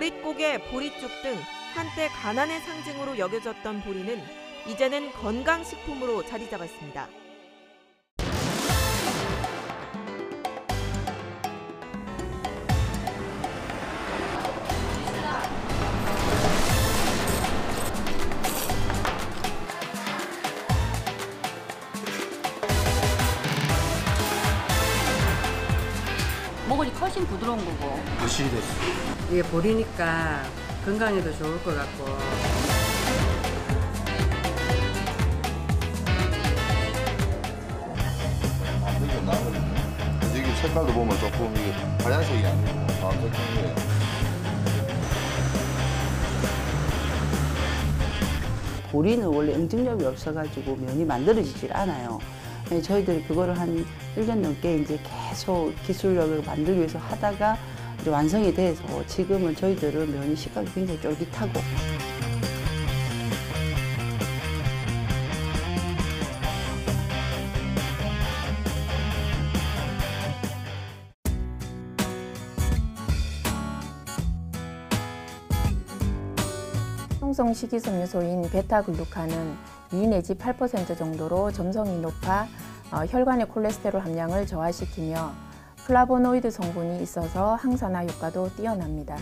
닭고개, 보리죽 등 한때 가난의 상징으로 여겨졌던 보리는 이제는 건강식품으로 자리 잡았습니다. 먹으니 훨씬 부드러운 거고. 거실이 됐어. 이게 보리니까 건강에도 좋을 것 같고 나거든요. 여기 색깔도 보면 조금 이게 하얀색이 아니고 파란색인 거예요. 보리는 원래 응집력이 없어가지고 면이 만들어지질 않아요. 네, 저희들이 그거를 한 1년 넘게 이제 계속 기술력을 만들기 위해서 하다가 이제 완성이 돼서 지금은 저희들은 면이 식감이 굉장히 쫄깃하고. 식이섬유소인 베타글루칸은 2 내지 8% 정도로 점성이 높아 어, 혈관의 콜레스테롤 함량을 저하시키며 플라보노이드 성분이 있어서 항산화 효과도 뛰어납니다.